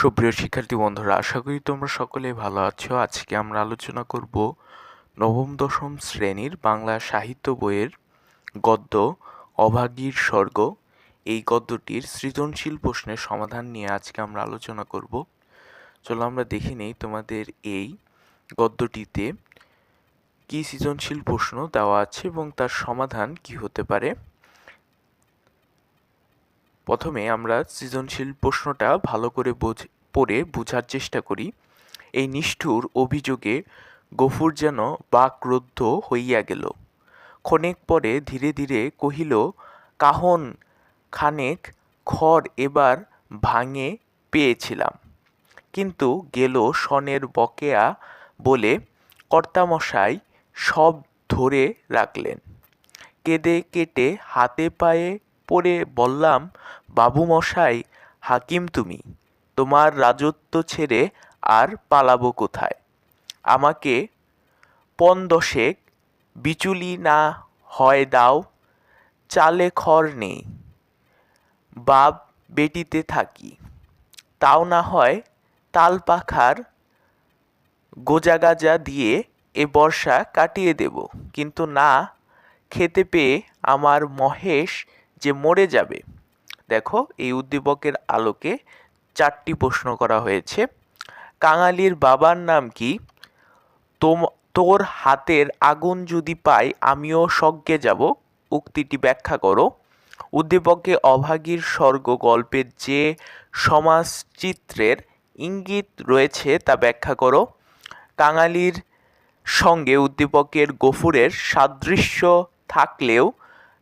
সুপ্রিয় শিক্ষার্থী বন্ধুরা, আশা করি তোমরা সকলেই ভালো আছো। আজকে আমরা আলোচনা করব নবম, দশম শ্রেণির বাংলা সাহিত্য বইয়ের গদ্য, অভাগীর স্বর্গ। এই গদ্যটির সৃজনশীল প্রশ্নের সমাধান নিয়ে আজকে আমরা আলোচনা করব। চলো আমরা দেখে নেই তোমাদের এই গদ্যটিতে কি সৃজনশীল প্রশ্ন দেওয়া আছে এবং তার সমাধান কি হতে পারে। প্রথমে আমরা সৃজনশীল প্রশ্নটা ভালো করে বোঝ, পড়ে বোঝার চেষ্টা করি। এই নিষ্ঠুর অভিযোগে গফুর যেন বাকরুদ্ধ হইয়া গেল। ক্ষণেক পরে ধীরে ধীরে কহিল, কাহন খানেক খড় এবার ভাঙে পেয়েছিলাম। কিন্তু গেল সনের বকেয়া বলে কর্তামশাই সব ধরে রাখলেন। কেঁদে কেটে হাতে পায়ে পড়ে বললাম বাবুমশাই হাকিম তুমি, তোমার রাজত্ব ছেড়ে আর পালাবো কোথায়? আমাকে পন দশেক, বিচুলি না হয় দাও, চালে খড় নেই, বাপ বেটিতে থাকি। তাও না হয় তাল পাখার গোজাগাজা দিয়ে এ বর্ষা কাটিয়ে দেব, কিন্তু না, খেতে পেয়ে আমার মহেশ যে মরে যাবে। দেখো, এই উদ্দীপকের আলোকে চারটি প্রশ্ন করা হয়েছে। কাঙালির বাবার নাম কি? তোম, তোর হাতের আগুন যদি পাই, আমিও স্বর্গে যাব। উক্তিটি ব্যাখ্যা করো। উদ্দীপকে অভাগীর স্বর্গ গল্পের যে সমাজচিত্রের ইঙ্গিত রয়েছে তা ব্যাখ্যা করো। কাঙালির সঙ্গে উদ্দীপকের গফুরের সাদৃশ্য থাকলেও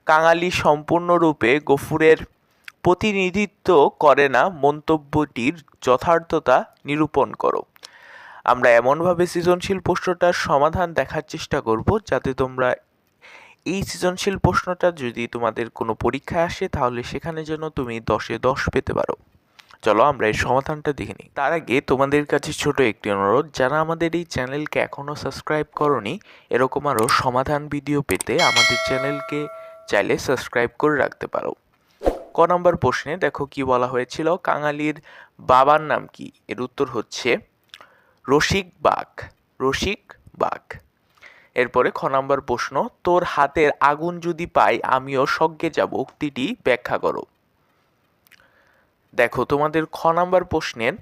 কাঙালি সম্পূর্ণরূপে গফুরের প্রতিনিধিত্ব করে না, মন্তব্যটির যথার্থতা নিরূপণ করো। আমরা এমনভাবে সৃজনশীল প্রশ্নটার সমাধান দেখার চেষ্টা করব, যাতে তোমরা এই সৃজনশীল প্রশ্নটা যদি তোমাদের কোনো পরীক্ষায় আসে, তাহলে সেখানে যেন তুমি দশে দশ পেতে পারো। চলো আমরা এই সমাধানটা দেখে নিই। তার আগে তোমাদের কাছে ছোট একটি অনুরোধ, যারা আমাদের এই চ্যানেলকে এখনও সাবস্ক্রাইব করনি, এরকম আরও সমাধান ভিডিও পেতে আমাদের চ্যানেলকে চাইলে সাবস্ক্রাইব করে রাখতে পারো। ক নম্বর প্রশ্নে দেখো কি বলা হয়েছিল? কাঙালির বাবার নাম কি? এর উত্তর হচ্ছে রসিক বাঘ। রসিক বাঘ। এরপরে খ নম্বর প্রশ্ন, তোর হাতের আগুন যদি পাই, আমিও স্বর্গে যাব। উক্তিটি ব্যাখ্যা করো। দেখো তোমাদের খ নম্বর প্রশ্নের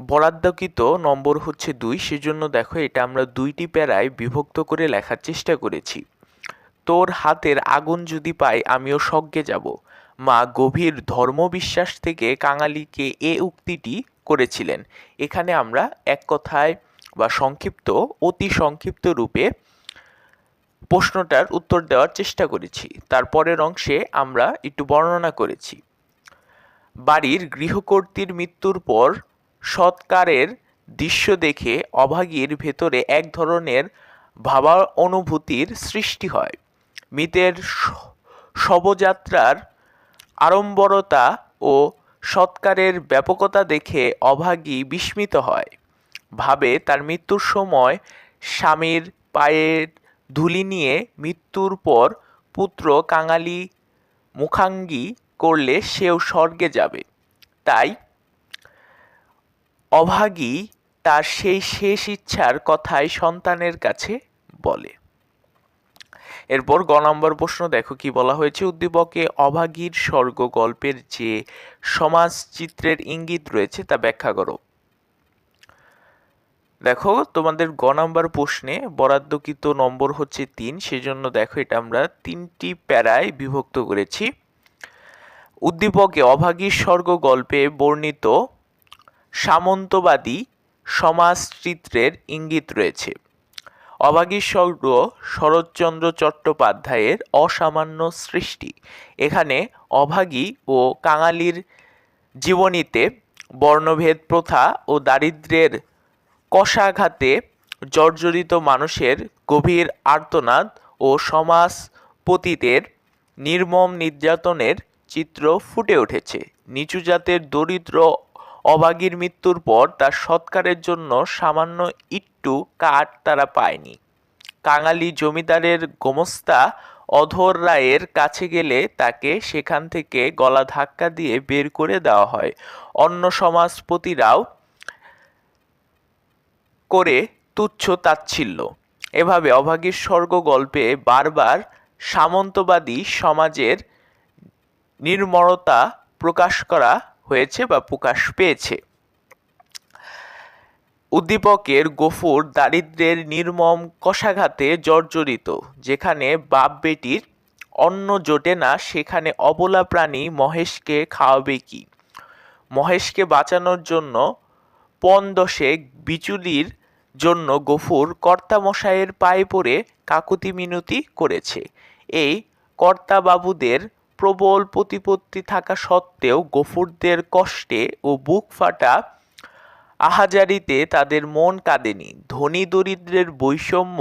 বরাদ্দকৃত নম্বর হচ্ছে দুই। সেজন্য দেখো এটা আমরা দুইটি প্যারায় বিভক্ত করে লেখার চেষ্টা করেছি। তোর হাতের আগুন যদি পাই, আমিও স্বর্গে যাব। মা গভীর ধর্মবিশ্বাস থেকে কাঙালিকে এ উক্তিটি করেছিলেন। এখানে আমরা এক কথায় বা সংক্ষিপ্ত, অতি সংক্ষিপ্ত রূপে প্রশ্নটার উত্তর দেওয়ার চেষ্টা করেছি। তারপরের অংশে আমরা একটু বর্ণনা করেছি। বাড়ির গৃহকর্তীর মৃত্যুর পর সৎকারের দৃশ্য দেখে অভাগীর ভেতরে এক ধরনের ভাবা অনুভূতির সৃষ্টি হয়। মৃতের শবযাত্রার আড়ম্বরতা ও সৎকারের ব্যাপকতা দেখে অভাগী বিস্মিত হয়। ভাবে তার মৃত্যুর সময় স্বামীর পায়ের ধুলি নিয়ে মৃত্যুর পর পুত্র কাঙালি মুখাঙ্গি করলে সেও স্বর্গে যাবে। তাই অভাগী তার সেই শেষ ইচ্ছার কথাই সন্তানের কাছে বলে। এরপর গ নম্বর প্রশ্ন, দেখো কি বলা হয়েছে। উদ্দীপকে অভাগীর স্বর্গ গল্পের যে সমাজ চিত্রের ইঙ্গিত রয়েছে তা ব্যাখ্যা করো। দেখো, তোমাদের গ নাম্বার প্রশ্নে বরাদ্দকৃত নম্বর হচ্ছে তিন, সেজন্য দেখো এটা আমরা তিনটি প্যারায় বিভক্ত করেছি। উদ্দীপকে অভাগীর স্বর্গ গল্পে বর্ণিত সামন্তবাদী সমাজচিত্রের ইঙ্গিত রয়েছে। অভাগীর স্বর্গ শরৎচন্দ্র চট্টোপাধ্যায়ের অসামান্য সৃষ্টি। এখানে অভাগী ও কাঙালির জীবনীতে বর্ণভেদ প্রথা ও দারিদ্র্যের কষাঘাতে জর্জরিত মানুষের গভীর আর্তনাদ ও সমাজপতিদের নির্মম নির্যাতনের চিত্র ফুটে উঠেছে। নিচু জাতের দরিদ্র অভাগীর মৃত্যুর পর তার সৎকারের জন্য সামান্য একটু কাঠ তারা পায়নি। কাঙালি জমিদারের গোমস্তা অধর রায়ের কাছে গেলে তাকে সেখান থেকে গলা ধাক্কা দিয়ে বের করে দেওয়া হয়। অন্য সমাজপতিরাও করে তুচ্ছ তাচ্ছিল্য। এভাবে অভাগীর স্বর্গ গল্পে বারবার সামন্তবাদী সমাজের নির্মরতা প্রকাশ করা হয়েছে বা প্রকাশ পেয়েছে। উদ্দীপকের গফুর দারিদ্র্যের নির্মম কষাঘাতে জর্জরিত, যেখানে বাপ বেটির অন্ন জোটে না, সেখানে অবলা প্রাণী মহেশকে খাওয়াবে কি? মহেশকে বাঁচানোর জন্য পণ দশেক বিচুলির জন্য গফুর কর্তামশাইয়ের পায়ে পড়ে কাকুতি মিনতি করেছে। এই কর্তাবাবুদের প্রবল প্রতিপত্তি থাকা সত্ত্বেও গফুরদের কষ্টে ও বুক ফাটা আহাজারিতে তাদের মন কাঁদেনি। ধনী দরিদ্রের বৈষম্য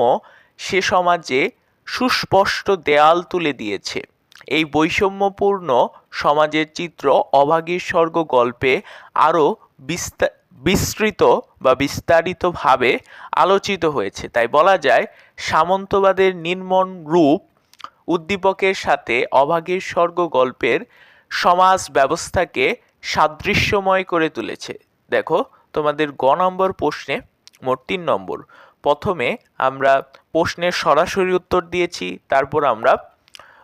সে সমাজে সুস্পষ্ট দেয়াল তুলে দিয়েছে। এই বৈষম্যপূর্ণ সমাজের চিত্র অভাগীর স্বর্গ গল্পে আরও বিস্তৃত বা বিস্তারিতভাবে আলোচিত হয়েছে। তাই বলা যায়, সামন্তবাদের নির্মম রূপ উদ্দীপকের সাথে অভাগীর স্বর্গ গল্পের সমাজ ব্যবস্থাকে সাদৃশ্যময় করে তুলেছে। দেখো, তোমাদের গ নম্বর প্রশ্নে মোট তিন নম্বর। প্রথমে আমরা প্রশ্নের সরাসরি উত্তর দিয়েছি, তারপর আমরা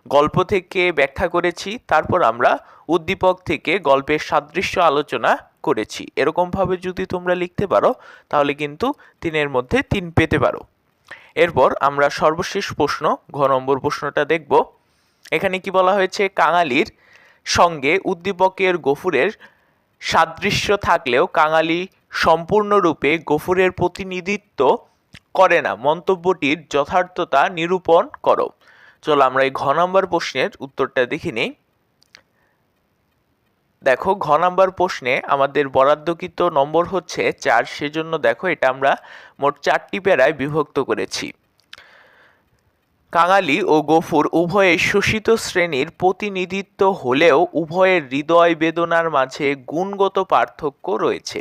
গল্প থেকে ব্যাখ্যা করেছি, তারপর আমরা উদ্দীপক থেকে গল্পের সাদৃশ্য আলোচনা করেছি। এরকমভাবে যদি তোমরা লিখতে পারো, তাহলে কিন্তু তিনের মধ্যে তিন পেতে পারো। এরপর আমরা সর্বশেষ প্রশ্ন, ঘ নম্বর প্রশ্নটা দেখব। এখানে কি বলা হয়েছে? কাঙালির সঙ্গে উদ্দীপকের গফুরের সাদৃশ্য থাকলেও কাঙালি সম্পূর্ণরূপে গফুরের প্রতিনিধিত্ব করে না। মন্তব্যটির যথার্থতা নিরূপণ করো। চলো আমরা এই ঘ নম্বর প্রশ্নের উত্তরটা দেখে নিই। দেখো, ঘ নাম্বার প্রশ্নে আমাদের বরাদ্দকৃত নম্বর হচ্ছে চার, সেজন্য দেখো এটা আমরা মোট চারটি প্যারায় বিভক্ত করেছি। কাঙালি ও গফুর উভয়ে শোষিত শ্রেণির প্রতিনিধিত্ব হলেও উভয়ের হৃদয় বেদনার মাঝে গুণগত পার্থক্য রয়েছে।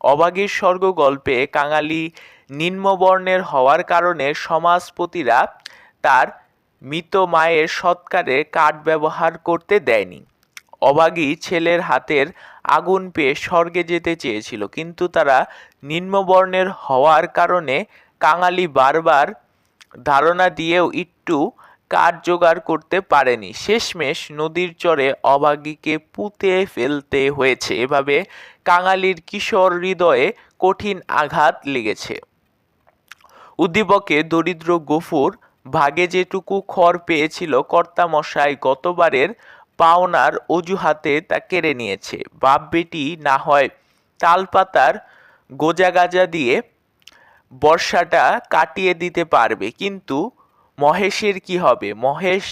অবাগীর স্বর্গ গল্পে কাঙালি নিম্নবর্ণের হওয়ার কারণে সমাজপতিরা তার মৃত মায়ের সৎকারে কাঠ ব্যবহার করতে দেয়নি। অভাগী ছেলের হাতের আগুন পেয়ে স্বর্গে যেতে চেয়েছিল। কিন্তু তারা নিম্নবর্ণের হওয়ার কারণে কাঙালি বারবার ধারণা দিয়েও একটু কাঠ জোগাড় করতে পারেনি। শেষমেশ নদীর চরে অভাগীকে পুঁতে ফেলতে হয়েছে। এভাবে কাঙালির কিশোর হৃদয়ে কঠিন আঘাত লেগেছে। উদ্দীপকে দরিদ্র গফুর ভাগে যেটুকু খড় পেয়েছিল কর্তামশাই গতবারের পাওনার অজুহাতে তা কেড়ে নিয়েছে। বাপ বেটি না হয় তালপাতার গোজা গাজা দিয়ে বর্ষাটা কাটিয়ে দিতে পারবে। কিন্তু মহেশের কি হবে? মহেশ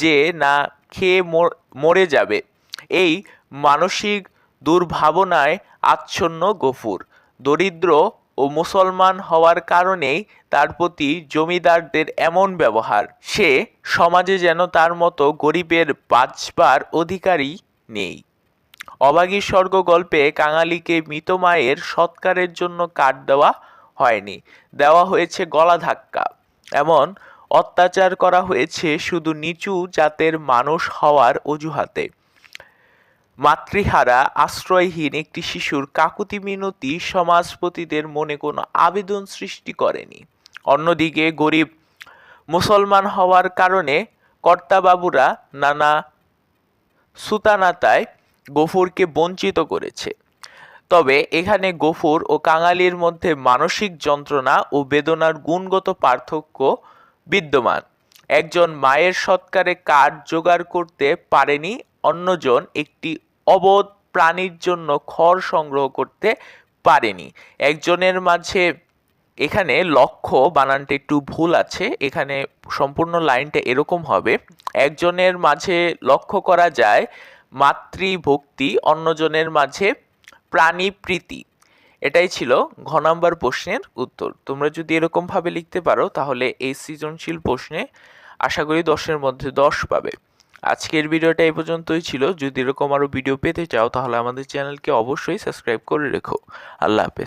যে না খেয়ে মরে যাবে, এই মানসিক দুর্ভাবনায় আচ্ছন্ন গফুর। দরিদ্র ও মুসলমান হওয়ার কারণেই তার প্রতি জমিদারদের এমন ব্যবহার। সে সমাজে যেন তার মতো গরিবের বাঁচবার অধিকারই নেই। অবাগী স্বর্গ গল্পে কাঙালিকে মৃত মায়ের সৎকারের জন্য কাঠ দেওয়া হয়নি। দেওয়া হয়েছে গলা ধাক্কা। এমন অত্যাচার করা হয়েছে শুধু নিচু জাতের মানুষ হওয়ার অজুহাতে। মাতৃহারা আশ্রয়হীন একটি শিশুর কাকুতি মিনতি সমাজপতিদের মনে কোনো আবেদন সৃষ্টি করেনি। অন্যদিকে গরিব মুসলমান হওয়ার কারণে কর্তাবাবুরা নানা সুতানাতায় গফুরকে বঞ্চিত করেছে। তবে এখানে গফুর ও কাঙালির মধ্যে মানসিক যন্ত্রণা ও বেদনার গুণগত পার্থক্য বিদ্যমান। একজন মায়ের সৎকারে কাঠ জোগাড় করতে পারেনি অন্যজন একটি অবোধ প্রাণীর জন্য খড় সংগ্রহ করতে পারেনি। একজনের মাঝে এখানে লক্ষ্য বানানটা একটু ভুল আছে, এখানে সম্পূর্ণ লাইনটা এরকম হবে। একজনের মাঝে লক্ষ্য করা যায় মাতৃভক্তি, অন্যজনের মাঝে প্রাণী প্রীতি এটাই ছিল ঘ নাম্বার প্রশ্নের উত্তর। তোমরা যদি এরকমভাবে লিখতে পারো, তাহলে এই সৃজনশীল প্রশ্নে আশা করি দশের মধ্যে দশ পাবে। আজকের ভিডিওটা এই পর্যন্তই ছিল। যদি এরকম আরও ভিডিও পেতে চাও, তাহলে আমাদের চ্যানেলকে অবশ্যই সাবস্ক্রাইব করে রেখো। আল্লাহ হাফেজ।